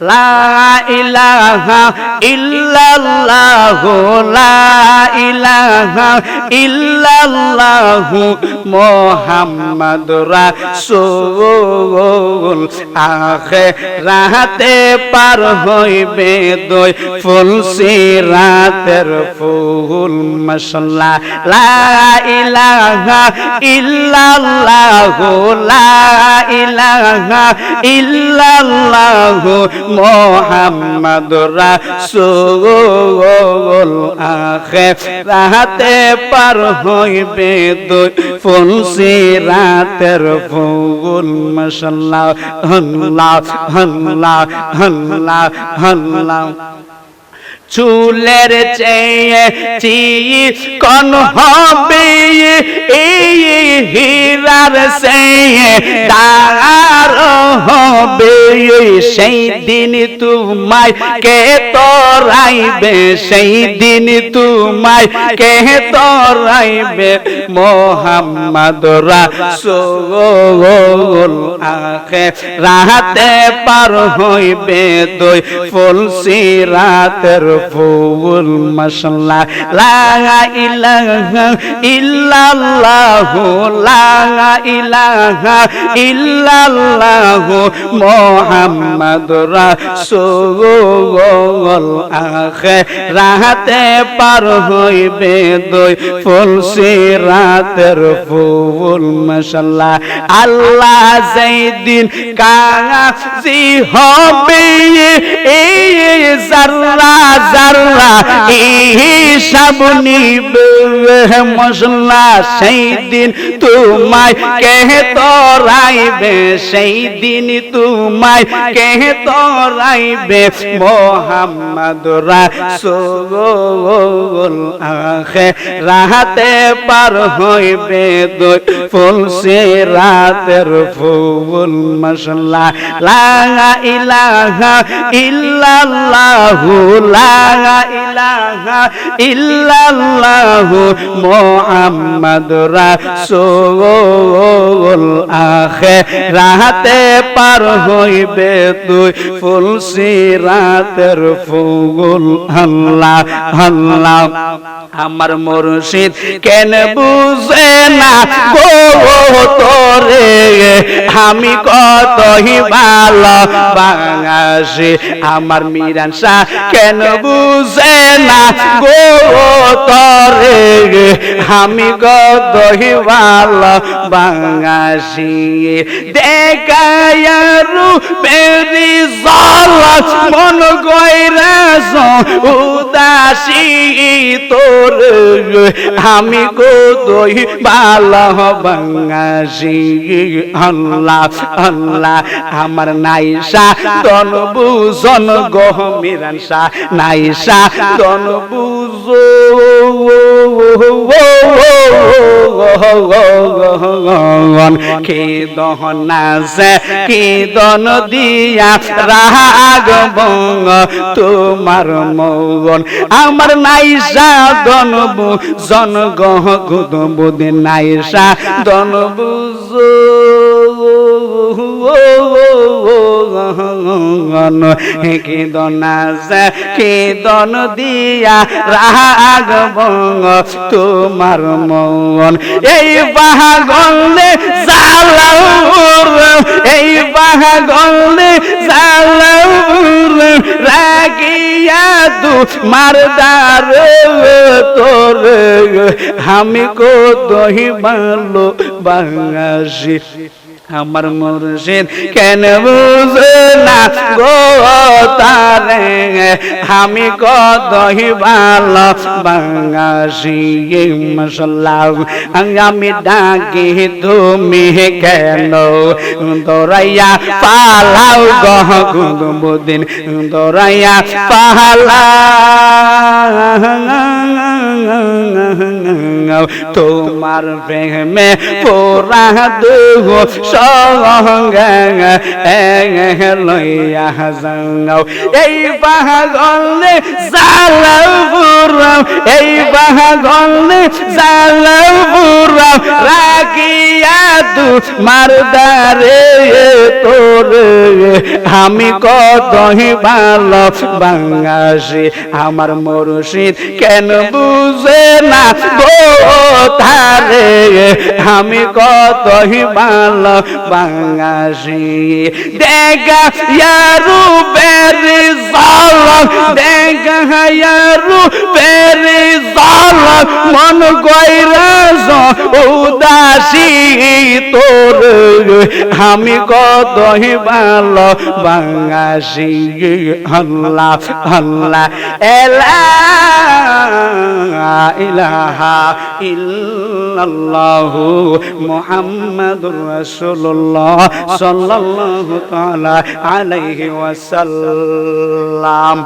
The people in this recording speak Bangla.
লা ইলাহা লা ইলাহা মোহাম্মদ রাসূল আখে রাতে পার হইবে দই ফুল রাতের ফুল মশলা লা ইলাহা ইল্লাল্লাহ, লা ইলাহা ইল্লাল্লাহ মোহাম্মদ রাসূল আখিরাতে পার হইবে দুই ফুল সিরাতের ফুল মাশাআল্লাহ আল্লাহ আল্লাহ আল্লাহ আল্লাহ। চুলের চেয়ে চিজ কন হবে এই চেয়ে তার হবে সেই দিন তোমায় কে তরাইবে? সেই দিন কে তরাইবে? আখে রাতে পার হইবে দুই ফুল সিরাতের ফুল মশলা লা ইলাহা ইল্লাল্লাহ, লা ইলাহা ইল্লাল্লাহ মুহাম্মাদ রাসূল রাতে পার হইবে দুই ফুল সিরাতের ফুল মশলা আল্লাহ যেদিন কাজি হবে, এই জাররা জাররা হিসাব নিবে মশলা সেই দিন তোমায় কে তরাইবে? সেই দিন তোমায় কে তরাইবে? মোহাম্মদ রাসূল আখে রাতে পার হইবে দুই ফুল সে রাতের ফুল মশলা। লা ইলাহা ইল্লাল্লাহু, লা ইলাহা ইল্লাল্লাহু মুহাম্মাদ রাসূল আখে রাতে পার হইবে তুই ফুল সিরাতের ফুল আল্লাহ আল্লাহ, আমার মুর্শিদ কেন বুঝে না গো তোরে? আমি কতই ভালো বাঙাসি আমার মিরান শাহ কেন বুঝে না গো তরে আমি কতই ভালো বাঙাসি দেখায়ারু পেরি মন গয়রাস উদাসী তোর। আমি কতই ভালো বাঙাসি আল্লাহ আল্লাহ, আমার নাইসা দন বুঝন গহ মিরান শাহ নাইসা দন বুঝ কে দহন আছে কে দন দিয়া রাগ বঙ্গ তোমার মগন আমার নাইসা দন বুঝন গহ গুদ বুদিন নাইসা দন বুঝ কি দন আছে কি দন দিয়া রাগ বঙ্গ তোমার মন। এই বাহাগলে জালাউর এই বাহাগলে জালাউর রাগিয়া তু মারদার তোর আমি কো দহি ভালো বাঙাসি আমার মুর্শিদ কেন বুঝে না গো তারে? আমি কতই ভালো বাঙাসি মশলা আমি ডাকি তুমি কেন? দৌড়াইয়া পালাও গহ গুদবুদিন দৌড়াইয়া পালা তোমার প্রেমে পোরা দুহ সঙ্গে লইয়া যাও। এই পাগলে জালাও বুড়াও এই তু মারদারে তোর, আমি কতই ভালো বাংলাসি আমার মুর্শিদ কেন বুঝে না গো আমি কতই ভালো বাংলাসি দেখা, ইয়ারু দেখা ইয়ারু বেরি জালক মন কইরা উদাসী তোর আমি কতই ভালো বাংলাসি আল্লাহ আল্লাহ এলা ইলাহা ইল্লাল্লাহু মুহাম্মাদুর রাসূলুল্লাহ সাল্লাল্লাহু তাআলা আলাইহি ওয়াসাল্লাম।